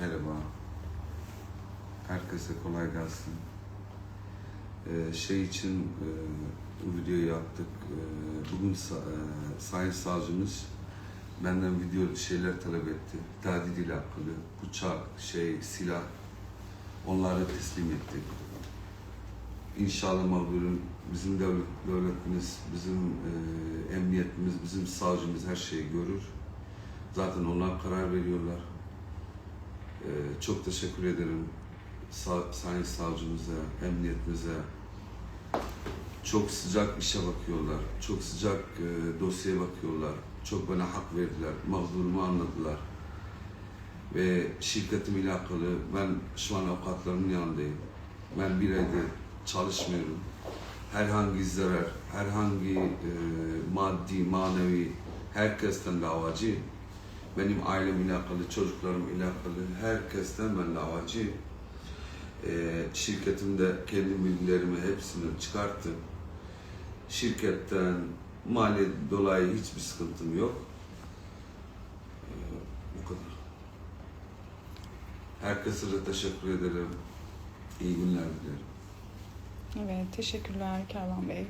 Merhaba. Herkese kolay gelsin. Ee, şey için e, bu videoyu yaptık. Ee, bugün sa- e, Sayın Savcımız benden video şeyler talep etti. Tadid ile alakalı. Bıçak, şey, silah. Onları teslim ettik. İnşallah mağdurun bizim devlet, devletimiz, bizim e, emniyetimiz, bizim savcımız her şeyi görür. Zaten onlar karar veriyorlar. Ee, çok teşekkür ederim Sa- Sayın Savcımıza, emniyetimize. Çok sıcak işe bakıyorlar, çok sıcak e, dosyaya bakıyorlar. Çok bana hak verdiler, mağdurumu anladılar. Ve şirketim ile alakalı ben şu an avukatlarımın yanındayım. Ben bir aydır çalışmıyorum. Herhangi zarar, herhangi e, maddi, manevi herkesten davacıyım. Benim ailem ile alakalı, çocuklarım ile alakalı herkesten ben davacıyım. Ee, şirketimde kendi bilgilerimi hepsini çıkarttım. Şirketten mali dolayı hiçbir sıkıntım yok. Ee, bu kadar. Herkese de teşekkür ederim. İyi günler dilerim. Evet, teşekkürler Kervan Bey.